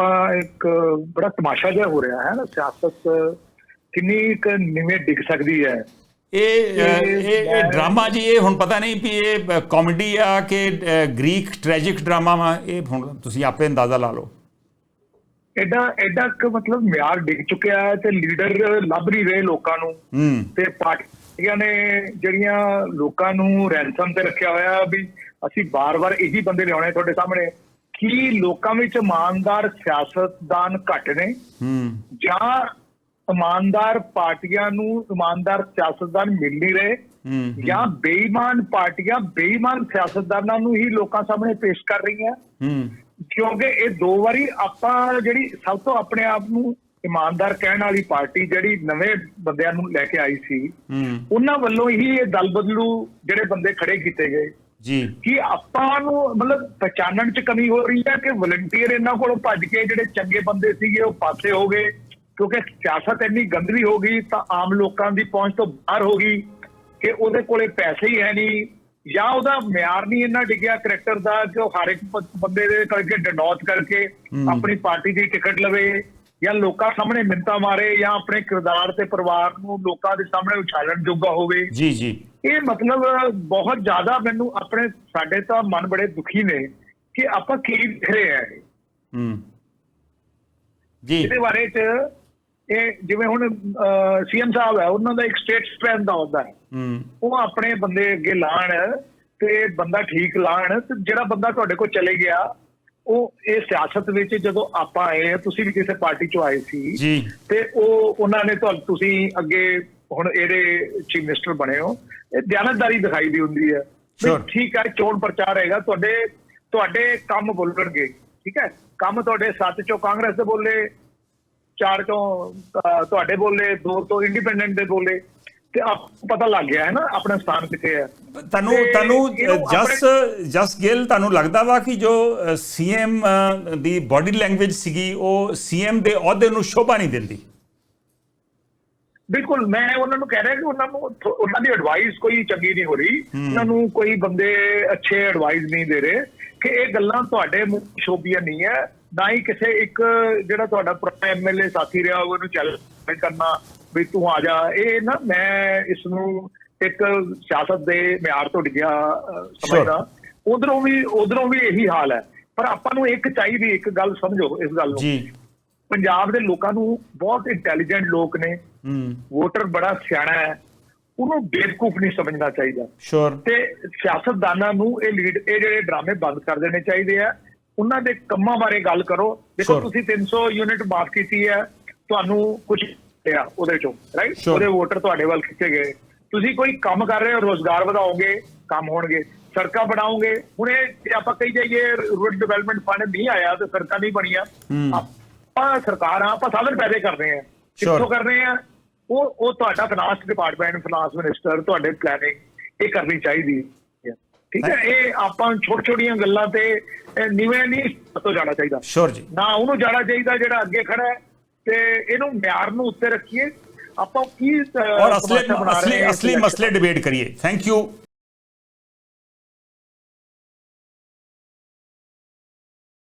ਆਪਾਂ ਇੱਕ ਬੜਾ ਤਮਾਸ਼ਾ ਜਿਹਾ ਹੋ ਰਿਹਾ ਹੈ ਨਾ ਸਿਆਸਤ ਕਿੰਨੀ ਕੁ ਨਿਵੇਂ ਡਿੱਗ ਸਕਦੀ ਹੈ। ਇਹ ਇਹ ਇਹ ਡਰਾਮਾ ਜੀ ਇਹ ਹੁਣ ਪਤਾ ਨਹੀਂ ਵੀ ਇਹ ਕਾਮੇਡੀ ਆ ਕਿ ਗ੍ਰੀਕ ਟ੍ਰੈਜਿਕ ਡਰਾਮਾ ਵਾ ਇਹ ਹੁਣ ਤੁਸੀਂ ਆਪੇ ਅੰਦਾਜ਼ਾ ਲਾ ਲਓ। ਐਡਾ ਐਡਾ ਕੁ ਮਤਲਬ ਮਿਆਰ ਡਿੱਗ ਚੁੱਕਿਆ ਹੈ ਤੇ ਲੀਡਰ ਲੱਭ ਨਹੀਂ ਰਹੇ ਲੋਕਾਂ ਨੂੰ। ਤੇ ਪਾਰਟੀਆਂ ਨੇ ਜਿਹੜੀਆਂ ਲੋਕਾਂ ਨੂੰ ਰੈਂਸਮ ਤੇ ਰੱਖਿਆ ਹੋਇਆ ਵੀ ਅਸੀਂ ਬਾਰ-ਬਾਰ ਇਹੀ ਬੰਦੇ ਲਿਆਉਣੇ ਤੁਹਾਡੇ ਸਾਹਮਣੇ। ਕੀ ਲੋਕਾਂ ਵਿੱਚ ਇਮਾਨਦਾਰ ਸਿਆਸਤਦਾਨ ਘੱਟ ਨੇ। ਹੂੰ। ਜਾਂ ਇਮਾਨਦਾਰ ਪਾਰਟੀਆਂ ਨੂੰ ਇਮਾਨਦਾਰ ਸਿਆਸਤਦਾਨ ਮਿਲ ਨਹੀਂ ਰਹੇ। ਹੂੰ ਜਾਂ ਬੇਈਮਾਨ ਪਾਰਟੀਆਂ ਬੇਈਮਾਨ ਸਿਆਸਤਦਾਨਾਂ ਨੂੰ ਹੀ ਲੋਕਾਂ ਸਾਹਮਣੇ ਪੇਸ਼ ਕਰ ਰਹੀਆਂ। ਹੂੰ। ਕਿਉਂਕਿ ਇਹ ਦੋ ਵਾਰੀ ਆਪਾਂ ਜਿਹੜੀ ਸਭ ਤੋਂ ਆਪਣੇ ਆਪ ਨੂੰ ਇਮਾਨਦਾਰ ਕਹਿਣ ਵਾਲੀ ਪਾਰਟੀ ਜਿਹੜੀ ਨਵੇਂ ਬੰਦਿਆਂ ਨੂੰ ਲੈ ਕੇ ਆਈ ਸੀ ਉਹਨਾਂ ਵੱਲੋਂ ਹੀ ਇਹ ਦਲ ਬਦਲੂ ਜਿਹੜੇ ਬੰਦੇ ਖੜੇ ਕੀਤੇ ਗਏ। ਜੀ। ਕਿ ਆਪਾਂ ਨੂੰ ਮਤਲਬ ਪਛਾਣਨ ਚ ਕਮੀ ਹੋ ਰਹੀ ਹੈ ਕਿ ਵਲੰਟੀਅਰ ਇਹਨਾਂ ਕੋਲੋਂ ਭੱਜ ਕੇ ਜਿਹੜੇ ਚੰਗੇ ਬੰਦੇ ਸੀਗੇ ਉਹ ਪਾਸੇ ਹੋ ਗਏ। ਕਿਉਂਕਿ ਸਿਆਸਤ ਇੰਨੀ ਗੰਦਲੀ ਹੋ ਗਈ ਤਾਂ ਆਮ ਲੋਕਾਂ ਦੀ ਪਹੁੰਚ ਤੋਂ ਬਾਹਰ ਹੋ ਗਈ ਕਿ ਉਹਦੇ ਕੋਲੇ ਪੈਸੇ ਹੀ ਹੈ ਨਹੀਂ ਜਾਂ ਉਹਦਾ ਮਿਆਰ ਨਹੀਂ ਇੰਨਾ ਡਿੱਗਿਆ ਕਰੈਕਟਰ ਦਾ ਕਿ ਉਹ ਹਰ ਇੱਕ ਬੰਦੇ ਦੇ ਕਰਕੇ ਡਨੌਤ ਕਰਕੇ ਆਪਣੀ ਪਾਰਟੀ ਦੀ ਟਿਕਟ ਲਵੇ ਜਾਂ ਲੋਕਾਂ ਸਾਹਮਣੇ ਮਿੰਤਾ ਮਾਰੇ ਜਾਂ ਆਪਣੇ ਕਿਰਦਾਰ ਤੇ ਪਰਿਵਾਰ ਨੂੰ ਲੋਕਾਂ ਦੇ ਸਾਹਮਣੇ ਉਛਾਲਣ ਜੋਗਾ ਹੋਵੇ। ਜੀ ਜੀ। ਇਹ ਮਤਲਬ ਬਹੁਤ ਜ਼ਿਆਦਾ ਮੈਨੂੰ ਆਪਣੇ ਸਾਡੇ ਤਾਂ ਮਨ ਬੜੇ ਦੁਖੀ ਨੇ ਕਿ ਆਪਾਂ ਕੀ ਦੇਖ ਰਹੇ ਆ। ਹੂੰ। ਜੀ। ਇਹਦੇ ਬਾਰੇ ਚ ਇਹ ਜਿਵੇਂ ਹੁਣ ਸੀਐਮ ਸਾਹਿਬ ਹੈ ਉਹਨਾਂ ਦਾ ਇੱਕ ਸਟੇਟ ਸਟ੍ਰੈਂਥ ਦਾ ਹੁੰਦਾ ਹੈ। ਹੂੰ। ਉਹ ਆਪਣੇ ਬੰਦੇ ਅੱਗੇ ਲਾਣ ਤੇ ਬੰਦਾ ਠੀਕ ਲਾਣ ਤੇ ਜਿਹੜਾ ਬੰਦਾ ਤੁਹਾਡੇ ਕੋਲ ਚਲੇ ਗਿਆ ਉਹ ਇਹ ਸਿਆਸਤ ਵਿੱਚ ਜਦੋਂ ਆਪਾਂ ਆਏ ਤੁਸੀਂ ਵੀ ਕਿਸੇ ਪਾਰਟੀ ਚੋਂ ਆਏ ਸੀ ਜੀ। ਤੇ ਉਹ ਉਹਨਾਂ ਨੇ ਤੁਹਾਨੂੰ ਤੁਸੀਂ ਅੱਗੇ ਹੁਣ ਇਹਦੇ ਚੀਫ ਮਿਨਿਸਟਰ ਬਣੇ ਹੋ ਇਹ ਦਿਆਨਤਦਾਰੀ ਦਿਖਾਈ ਦੀ ਹੁੰਦੀ ਹੈ. ਠੀਕ ਹੈ ਚੋਣ ਪ੍ਰਚਾਰ ਹੈਗਾ ਤੁਹਾਡੇ ਤੁਹਾਡੇ ਕੰਮ ਬੋਲਣਗੇ ਠੀਕ ਹੈ? ਕੰਮ ਤੁਹਾਡੇ ਸੱਤ ਚੋਂ ਕਾਂਗਰਸ ਦੇ ਬੋਲੇ ਚਾਰ ਚੋਂ ਤੁਹਾਡੇ ਬੋਲੇ ਦੋ ਤੋਂ ਇੰਡੀਪੈਂਡੈਂਟ ਦੇ ਬੋਲੇ ਤੇ ਆਪ ਪਤਾ ਲੱਗ ਗਿਆ ਹੈ ਨਾ ਆਪਣਾ ਸਥਾਨ ਕਿੱਥੇ ਹੈ। ਤੁਹਾਨੂੰ ਤੁਹਾਨੂੰ ਜਸ ਜਸ ਗਿੱਲ ਤੁਹਾਨੂੰ ਲੱਗਦਾ ਵਾ ਕਿ ਜੋ ਸੀਐਮ ਦੀ ਬਾਡੀ ਲੈਂਗੁਏਜ ਸੀਗੀ ਉਹ ਸੀਐਮ ਦੇ ਅਹੁਦੇ ਨੂੰ ਸ਼ੋਭਾ ਨਹੀਂ ਦਿੰਦੀ? ਬਿਲਕੁਲ ਮੈਂ ਉਹਨਾਂ ਨੂੰ ਕਹਿ ਰਿਹਾ ਕਿ ਉਹਨਾਂ ਨੂੰ ਉਹਨਾਂ ਦੀ ਐਡਵਾਈਸ ਕੋਈ ਚੰਗੀ ਨਹੀਂ ਹੋ ਰਹੀ। ਉਹਨਾਂ ਨੂੰ ਕੋਈ ਬੰਦੇ ਅੱਛੇ ਐਡਵਾਈਸ ਨਹੀਂ ਦੇ ਰਹੇ ਕਿ ਇਹ ਗੱਲਾਂ ਤੁਹਾਡੇ ਸ਼ੋਭੀਆਂ ਨਹੀਂ ਹੈ ਨਾ ਹੀ ਕਿਸੇ ਇੱਕ ਜਿਹੜਾ ਤੁਹਾਡਾ ਪੁਰਾਣਾ ਐਮਐਲਏ ਸਾਥੀ ਰਿਹਾ ਉਹਨੂੰ ਚੈਲੰਜ ਕਰਨਾ ਵੀ ਤੂੰ ਆ ਜਾ। ਇਹ ਨਾ ਮੈਂ ਇਸ ਨੂੰ ਇੱਕ ਸਿਆਸਤ ਦੇ ਮਿਆਰ ਤੋਂ ਡਿੱਗਿਆ ਸਮਝਦਾ। ਉਧਰੋਂ ਵੀ ਉਧਰੋਂ ਵੀ ਇਹੀ ਹਾਲ ਹੈ ਪਰ ਆਪਾਂ ਨੂੰ ਇੱਕ ਚਾਹੀਦੀ ਇੱਕ ਗੱਲ ਸਮਝੋ ਇਸ ਗੱਲ ਨੂੰ। ਜੀ। ਪੰਜਾਬ ਦੇ ਲੋਕਾਂ ਨੂੰ ਬਹੁਤ ਇੰਟੈਲੀਜੈਂਟ ਲੋਕ ਨੇ। ਹੂੰ। ਵੋਟਰ ਬੜਾ ਸਿਆਣਾ ਹੈ। ਉਹਨੂੰ ਬੇਵਕੂਫ ਨਹੀਂ ਸਮਝਣਾ ਚਾਹੀਦਾ। ਸ਼ੋਰ ਤੇ ਸਿਆਸਤਦਾਨਾਂ ਨੂੰ ਇਹ ਲੀਡ ਇਹ ਜਿਹੜੇ ਡਰਾਮੇ ਬੰਦ ਕਰ ਦੇਣੇ ਚਾਹੀਦੇ ਆ। ਉਹਨਾਂ ਦੇ ਕੰਮਾਂ ਬਾਰੇ ਗੱਲ ਕਰੋ। ਦੇਖੋ. ਤੁਸੀਂ 300 ਯੂਨਿਟ ਮਾਫ ਕੀਤੀ ਹੈ। ਤੁਹਾਨੂੰ ਕੁਝ ਲਿਆ ਉਹਦੇ ਚੋਂ ਰਾਈਟ. ਉਹਦੇ ਵੋਟਰ ਤੁਹਾਡੇ ਵੱਲ ਖਿੱਚੇ ਗਏ। ਤੁਸੀਂ ਕੋਈ ਕੰਮ ਕਰ ਰਹੇ ਹੋ ਰੋਜ਼ਗਾਰ ਵਧਾਓਗੇ ਕੰਮ ਹੋਣਗੇ। ਸੜਕਾਂ ਬਣਾਓਗੇ। ਹੁਣ ਇਹ ਆਪਾਂ ਕਹੀ ਜਾਈਏ ਰੂਰਲ ਡਿਵੈਲਪਮੈਂਟ ਫੰਡ ਨਹੀਂ ਆਇਆ ਤੇ ਸੜਕਾਂ ਨਹੀਂ ਬਣੀਆਂ। ਆਪਾਂ ਸਰਕਾਰ ਆ ਆਪਾਂ ਸਾਧਨ ਪੈਦੇ ਕਰ ਰਹੇ ਆ ਕਿੱਥੋਂ ਕਰ ਰਹੇ ਆ ਉਹ ਉਹ ਤੁਹਾਡਾ ਫਾਈਨਾਂਸ ਡਿਪਾਰਟਮੈਂਟ ਫਾਈਨਾਂਸ ਮਿਨਿਸਟਰ ਤੁਹਾਡੇ ਪਲੈਨਿੰਗ ਇਹ ਕਰਨੀ ਚਾਹੀਦੀ ਹੈ। ਠੀਕ ਹੈ? ਇਹ ਆਪਾਂ ਛੋਟੀ ਛੋਟੀਆਂ ਗੱਲਾਂ ਤੇ ਨੀਵੇਂ ਨਹੀਂ ਤੋਂ ਜਾਣਾ ਚਾਹੀਦਾ। ਸ਼ੋਰ ਜੀ। ਨਾ ਉਹਨੂੰ ਜਾਣਾ ਚਾਹੀਦਾ ਜਿਹੜਾ ਅੱਗੇ ਖੜਾ ਹੈ ਤੇ ਇਹਨੂੰ ਮਿਆਰ ਨੂੰ ਉੱਤੇ ਰੱਖੀਏ। ਆਪਾਂ ਕੀ ਔਰ ਅਸਲੀ ਅਸਲੀ ਮਸਲੇ ਡਿਬੇਟ ਕਰੀਏ। Thank you